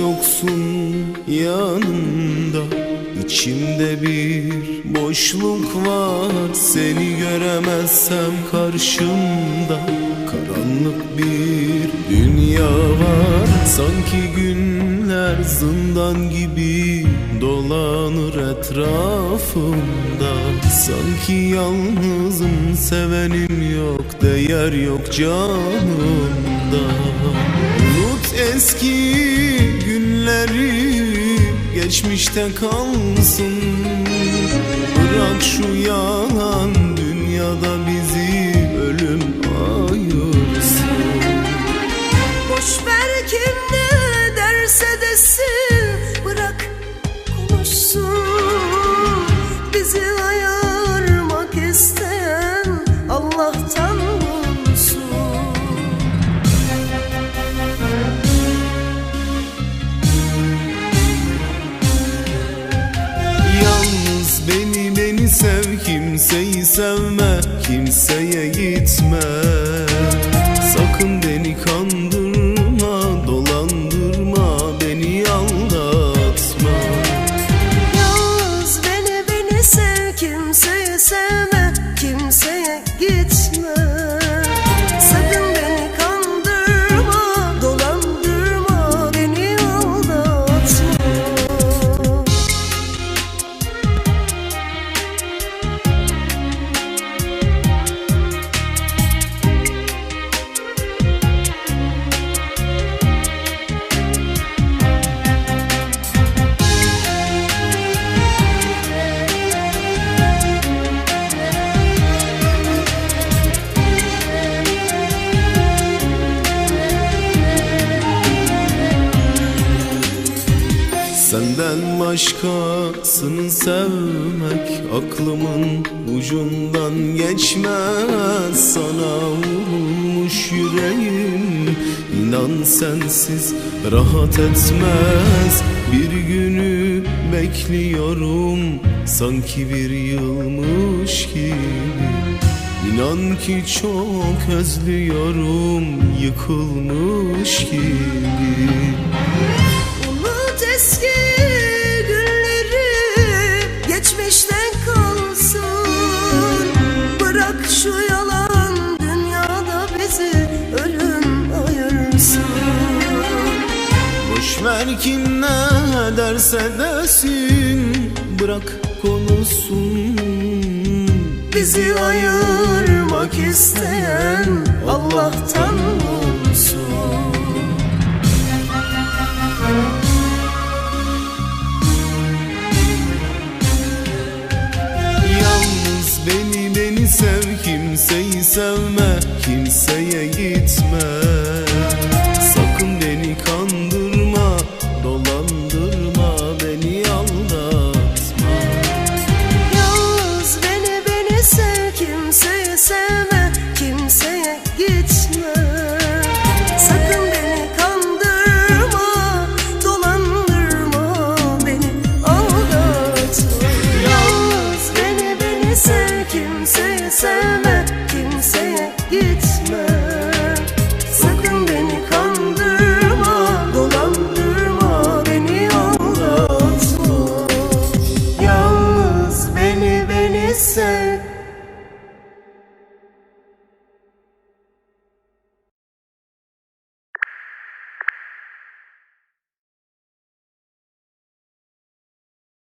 yoksun yanımda İçimde bir boşluk var Seni göremezsem karşımda. Karanlık bir dünya var Sanki günler zindan gibi Dolanır etrafımda. Sanki yalnızım sevenim yok Değer yok canımda eski günleri Geçmişte kalsın. Bırak şu yalan dünyada bizi sev kimseyi sevme kimseye gitme. Sakın beni kandırma dolandırma beni aldatma. Yalnız beni beni sev Kimseyi sevme başkasını sevmek Aklımın ucundan geçmez. Sana vurulmuş yüreğim İnan sensiz rahat etmez. Bir günü bekliyorum Sanki bir yılmış gibi. İnan ki çok özlüyorum Yıkılmış gibi Ver kim ne derse desin Bırak konuşsun. Bizi ayırmak isteyen Allah'tan bulsun Yalnız beni beni sev kimseyi sevme Kimseye gitme kimseyi sevme